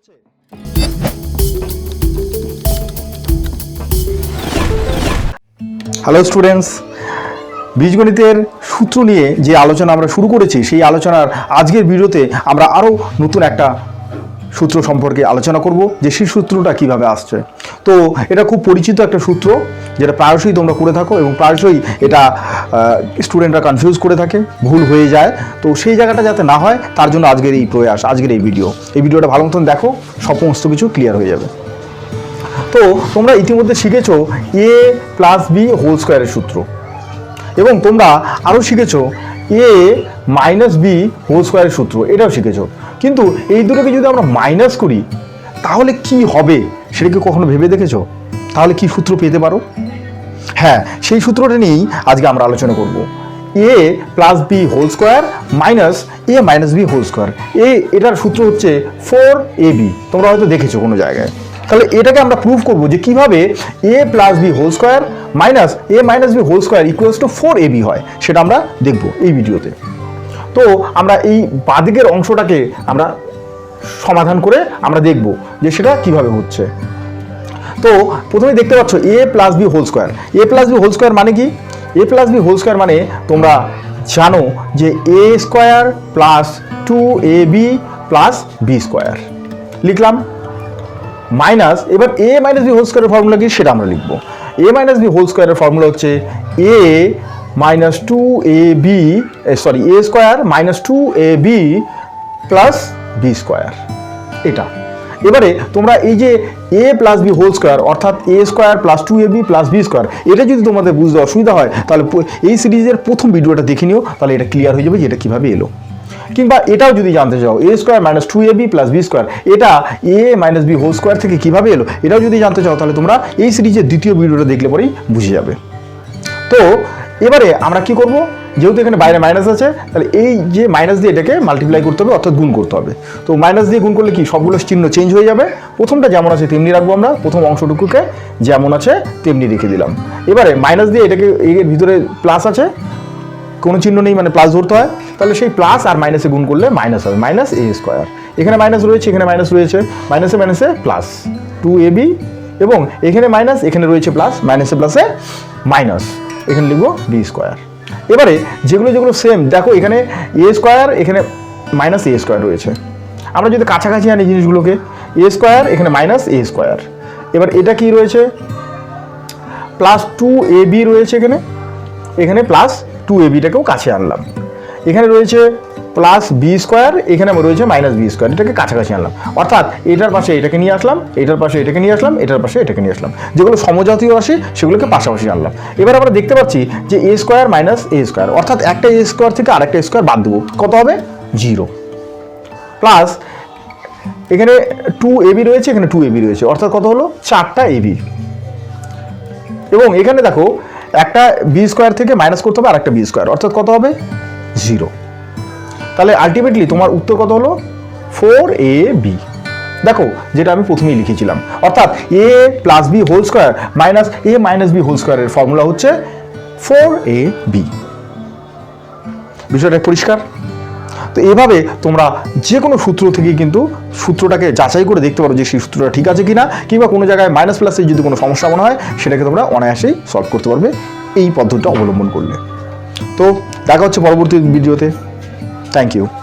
হচ্ছে? Hello students বীজগণিতের সূত্র নিয়ে যে আলোচনা আমরা শুরু করেছি, সেই আলোচনার আজকের ভিডিওতে আমরা আরও নতুন একটা সূত্র সম্পর্কে আলোচনা করব, যে সেই সূত্রটা কীভাবে আসছে। তো এটা খুব পরিচিত একটা সূত্র, যেটা প্রায়শই তোমরা করে থাকো এবং প্রায়শই এটা স্টুডেন্টরা কনফিউজ করে থাকে, ভুল হয়ে যায়। তো সেই জায়গাটা যাতে না হয়, তার জন্য আজকের এই প্রয়াস, আজকের এই ভিডিও এই ভিডিওটা ভালো মতন দেখো, সমস্ত কিছু ক্লিয়ার হয়ে যাবে। তো তোমরা ইতিমধ্যে শিখেছো এ প্লাস বি হোল স্কোয়ারের সূত্র। এবং তোমরা আরও শিখেছো এ মাইনাস বি হোল স্কোয়ারের সূত্র, এটাও শিখেছো। কিন্তু এই দুটোকে যদি আমরা মাইনাস করি তাহলে কি হবে? সেটা কি কখনো ভেবে দেখেছ? তাহলে কি সূত্র পেতে পারো? হ্যাঁ সেই সূত্রটা নিয়েই আজকে আমরা আলোচনা করব। A plus B whole square minus A minus B whole square A, এটার সূত্র হচ্ছে ফোর এ বি তোমরা হয়তো দেখেছ কোনো জায়গায়। তাহলে এটাকে আমরা প্রুভ করব যে কীভাবে A plus B whole square minus A minus B whole square equals to four A B হয়। সেটা আমরা দেখব এই ভিডিওতে তো আমরা এই বাদিকের অংশটাকে আমরা সমাধান করে আমরা দেখব যে সেটা কীভাবে হচ্ছে। তো প্রথমে দেখতে পাচ্ছ A plus B whole square A plus B whole square মানে কি? A plus B whole square মানে তোমরা জানো যে A square plus two A B plus B square লিখলাম। মাইনাস এবার এ মাইনাস বি হোল স্কোয়ারের ফর্মুলা কি সেটা আমরা লিখব। এ মাইনাস বি হোল স্কোয়ারের ফর্মুলা হচ্ছে A minus two A B sorry A square minus two A B plus B square এটা। এবারে তোমরা এই যে A plus B whole square অর্থাৎ A square plus two A B plus B square এটা যদি তোমাদের বুঝতে অসুবিধা হয়, তাহলে এই সিরিজের প্রথম ভিডিওটা দেখে নিও, তাহলে এটা ক্লিয়ার হয়ে যাবে যে এটা কীভাবে এলো। কিংবা এটাও যদি জানতে চাও A square minus two A B plus B square এটা A minus B whole square থেকে কীভাবে এলো, এটাও যদি জানতে চাও, তাহলে তোমরা এই সিরিজের দ্বিতীয় ভিডিওটা দেখলে পরেই বুঝে যাবে। তো এবারে আমরা কি করব? যেহেতু এখানে বাইরে মাইনাস আছে, তাহলে এই যে মাইনাস দিয়ে এটাকে মাল্টিপ্লাই করতে হবে, অর্থাৎ গুণ করতে হবে। তো মাইনাস দিয়ে গুণ করলে কি? সবগুলো চিহ্ন চেঞ্জ হয়ে যাবে। প্রথমটা যেমন আছে তেমনি রাখব আমরা। প্রথম অংশটুকুকে যেমন আছে, তেমনি রেখে দিলাম। এবারে মাইনাস দিয়ে এটাকে এর ভিতরে প্লাস আছে। কোনো চিহ্ন নেই মানে প্লাস ধরতে হয়। তাহলে সেই প্লাস আর মাইনাসে গুণ করলে মাইনাস হবে। মাইনাস এ স্কোয়ার এখানে মাইনাস রয়েছে, এখানে মাইনাস রয়েছে। মাইনাসে মাইনাসে প্লাস টু এ বি এবং এখানে মাইনাস এখানে রয়েছে প্লাস মাইনাসে প্লাসে মাইনাস এখানে লিখব বি স্কোয়ার এবারে যেগুলো যেগুলো সেম দেখো এখানে এ স্কোয়ার এখানে মাইনাস এ স্কোয়ার রয়েছে। আমরা যদি কাছাকাছি আনি জিনিসগুলোকে এ স্কোয়ার এখানে মাইনাস এ স্কোয়ার এবার এটা কি রয়েছে? প্লাস টু এ বি রয়েছে এখানে। এখানে প্লাস টু এ বিটাকেও কাছে আনলাম। এখানে রয়েছে প্লাস বি স্কোয়ার এখানে রয়েছে মাইনাস বি স্কোয়ার এটাকে কাছাকাছি আনলাম। অর্থাৎ এটার পাশে এটাকে নিয়ে আসলাম, এটার পাশে এটাকে নিয়ে আসলাম, এটার পাশে এটাকে নিয়ে আসলাম। যেগুলো সমজাতীয় রাশি সেগুলোকে পাশাপাশি আনলাম। এবার আমরা দেখতে পাচ্ছি যে A square minus A square অর্থাৎ একটা এ স্কোয়ার থেকে আরেকটা স্কোয়ার বাদ দেবো। কত হবে? জিরো প্লাস এখানে টু এবি রয়েছে, এখানে টু এবি রয়েছে। অর্থাৎ কত হলো? চারটা এবি এবং এখানে দেখো, একটা বি স্কোয়ার থেকে মাইনাস করতে হবে আর একটা বি স্কোয়ার অর্থাৎ কত হবে? জিরো তাহলে আলটিমেটলি তোমার উত্তর কত হলো? ফোর এ বি দেখো, যেটা আমি প্রথমেই লিখেছিলাম। অর্থাৎ A plus B whole square minus A minus B whole স্কোয়ারের ফর্মুলা হচ্ছে ফোর এ বি বিষয়টা পরিষ্কার? তো এভাবে তোমরা যে কোনো সূত্র থেকে কিন্তু সূত্রটাকে যাচাই করে দেখতে পারো যে সেই সূত্রটা ঠিক আছে কিনা, কিংবা কোনো জায়গায় মাইনাস প্লাসের যদি কোনো সমস্যা মনে হয়, সেটাকে তোমরা অনায়াসেই সলভ করতে পারবে। এই পদ্ধতিটা অবলম্বন করলে। তো দেখা হচ্ছে পরবর্তী ভিডিওতে। Thank you.